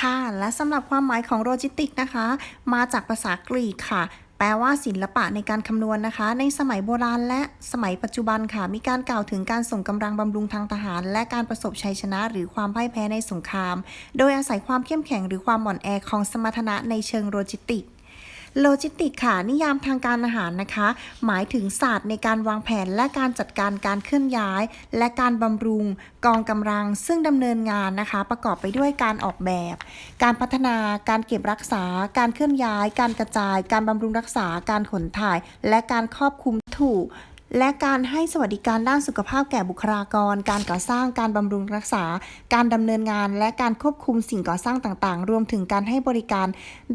ค่ะ และสำหรับความหมายของโลจิสติกนะคะ มาจากภาษากรีกค่ะ แปลว่าศิลปะในการคำนวณนะคะ ในสมัยโบราณและสมัยปัจจุบันค่ะ มีการกล่าวถึงการส่งกำลังบำรุงทางทหาร และการประสบชัยชนะ หรือความพ่ายแพ้ในสงคราม โดยอาศัยความเข้มแข็งหรือความอ่อนแอของสมรรถนะในเชิงโลจิสติก โลจิสติกค่ะ นิยามทางการอาหารนะคะ หมายถึงศาสตร์ในการวางแผนและการจัดการการเคลื่อนย้าย และการบำรุง กองกำลัง ซึ่งดำเนินงานนะคะ ประกอบไปด้วยการออกแบบ การพัฒนาการเก็บรักษา การเคลื่อนย้าย การกระจาย การบำรุงรักษา การขนถ่าย และการครอบคลุมถูกและการให้สวัสดิการด้านสุขภาพแก่บุคลากร การก่อสร้าง การบำรุงรักษา การดำเนินงาน และการควบคุมสิ่งก่อสร้างต่างๆ รวมถึงการให้บริการ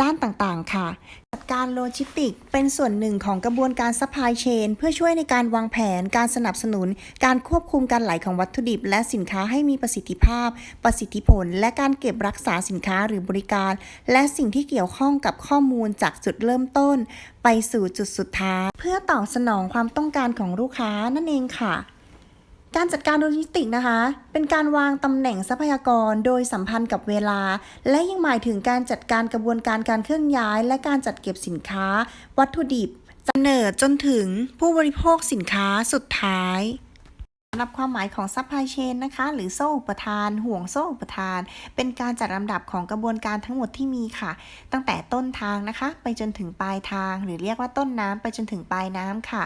ด้านต่างๆ ค่ะ การโลจิสติก เป็นส่วนหนึ่งของกระบวนการซัพพลายเชนเพื่อช่วยในการวางแผน การสนับสนุน การควบคุมการไหลของวัตถุดิบ และสินค้าให้มีประสิทธิภาพ ประสิทธิผล และการเก็บรักษาสินค้าหรือบริการ และสิ่งที่เกี่ยวข้องกับข้อมูลจากจุดเริ่มต้น ไปสู่จุดสุดท้าย เพื่อตอบสนองความต้องการของลูกค้านั่นเองค่ะ การจัดการโลจิสติกนะคะ เป็นการวางตำแหน่งทรัพยากรโดยสัมพันธ์กับเวลา และยังหมายถึงการจัดการกระบวนการการเคลื่อนย้าย และการจัดเก็บสินค้า วัตถุดิบกำเนิดจนถึงผู้บริโภคสินค้าสุดท้ายสำหรับความหมายของซัพพลายเชนนะคะ หรือโซ่อุปทาน ห่วงโซ่อุปทาน เป็นการจัดลำดับของกระบวนการทั้งหมดที่มีค่ะ ตั้งแต่ต้นทางนะคะ ไปจนถึงปลายทาง หรือเรียกว่าต้นน้ำไปจนถึงปลายน้ำค่ะ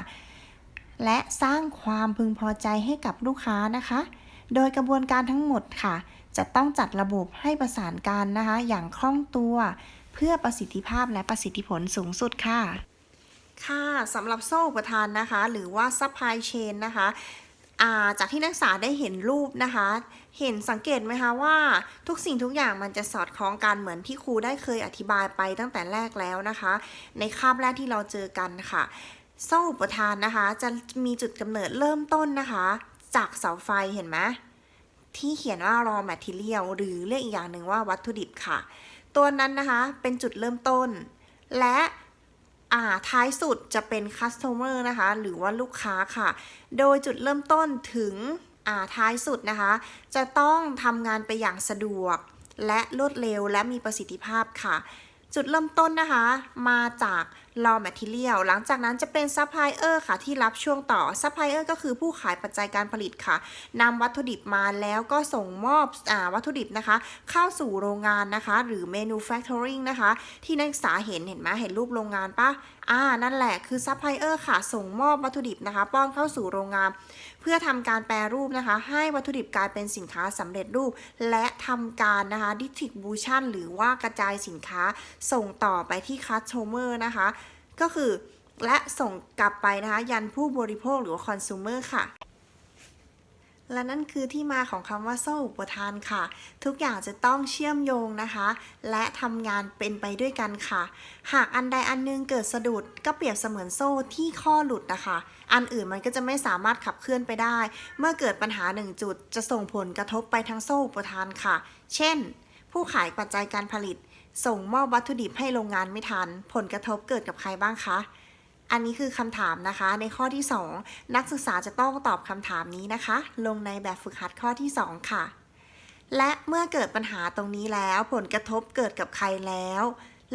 และสร้างความพึงพอใจให้กับลูกค้านะคะ โดยกระบวนการทั้งหมดค่ะ จะต้องจัดระบบให้ประสานกันนะคะ อย่างคล่องตัว เพื่อประสิทธิภาพและประสิทธิผลสูงสุดค่ะ ค่ะสำหรับโซ่อุปทานนะคะ หรือว่า supply chain นะคะอ่าจากที่นักศึกษาได้เห็นรูปนะคะ เห็นสังเกตไหมคะว่าทุกสิ่งทุกอย่างมันจะสอดคล้องกันเหมือนที่ครูได้เคยอธิบายไปตั้งแต่แรกแล้วนะคะ ในคาบแรกที่เราเจอกันค่ะ โซ่อุปทานนะคะ จะมีจุดกำเนิดเริ่มต้นนะคะ จากเสาไฟเห็นไหมที่เขียนว่า raw material หรือเรียกอีกอย่างหนึ่งว่าวัตถุดิบค่ะ ตัวนั้นนะคะเป็นจุดเริ่มต้น และอ่าท้ายสุดจะเป็น customer นะคะ หรือว่าลูกค้าค่ะ โดยจุดเริ่มต้นถึงอ่าท้ายสุดนะคะ จะต้องทำงานไปอย่างสะดวก และรวดเร็วและมีประสิทธิภาพค่ะ จุดเริ่มต้นนะคะ มาจาก raw material หลังจากนั้นจะเป็น supplier ค่ะที่รับช่วงต่อ supplier ก็คือผู้ขายปัจจัยการผลิตค่ะนำวัตถุดิบมาแล้วก็ส่งมอบอวัตถุดิบนะคะ เข้าสู่โรงงานนะคะ หรือ manufacturing นะคะ ที่นักศึกษาเห็นเห็นไหมเห็นรูปโรงงานปะอ่านั่นแหละคือ supplier ค่ะ ส่งมอบวัตถุดิบนะคะ ป้อนเข้าสู่โรงงาน เพื่อทำการแปรรูปนะคะ ให้วัตถุดิบกลายเป็นสินค้าสำเร็จรูป และทำการนะคะ distribution หรือว่ากระจายสินค้าส่งต่อไปที่ customer นะคะ ก็คือและส่งกลับไปนะคะยันผู้บริโภคหรือว่า consumer ค่ะ และนั่นคือที่มาของคำว่าโซ่อุปทานค่ะ ทุกอย่างจะต้องเชื่อมโยงนะคะ และทำงานเป็นไปด้วยกันค่ะ หากอันใดอันหนึงเกิดสะดุดก็เปรียบเสมือนโซ่ที่ข้อหลุดนะคะ อันอื่นมันก็จะไม่สามารถขับเคลื่อนไปได้ เมื่อเกิดปัญหาหนึ่งจุดจะส่งผลกระทบไปทั้งโซ่อุปทานค่ะ เช่น ผู้ขายปัจจัยการผลิต ส่งมอบวัตถุดิบให้โรงงานไม่ทัน ผลกระทบเกิดกับใครบ้างคะ อันนี้คือคำถามนะคะ ในข้อที่ 2 นักศึกษาจะต้องตอบคำถามนี้นะคะ ลงในแบบฝึกหัดข้อที่ 2 ค่ะ และเมื่อเกิดปัญหาตรงนี้แล้ว ผลกระทบเกิดกับใครแล้ว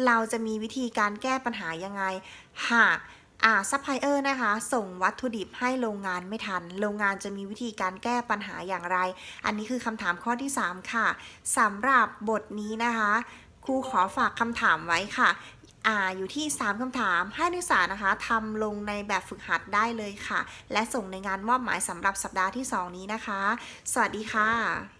เราจะมีวิธีการแก้ปัญหายังไง หากอ่าซัพพลายเออร์นะคะ ส่งวัตถุดิบให้โรงงานไม่ทัน โรงงานจะมีวิธีการแก้ปัญหาอย่างไร อันนี้คือคำถามข้อที่ 3 ค่ะสำหรับบทนี้นะคะ ครูขอฝากคำถามไว้ค่ะอ่าอยู่ที่ 3คำถามให้นักศึกษานะคะทำลงในแบบฝึกหัดได้เลยค่ะ และส่งในงานมอบหมายสำหรับสัปดาห์ที่ 2 นี้นะคะ สวัสดีค่ะ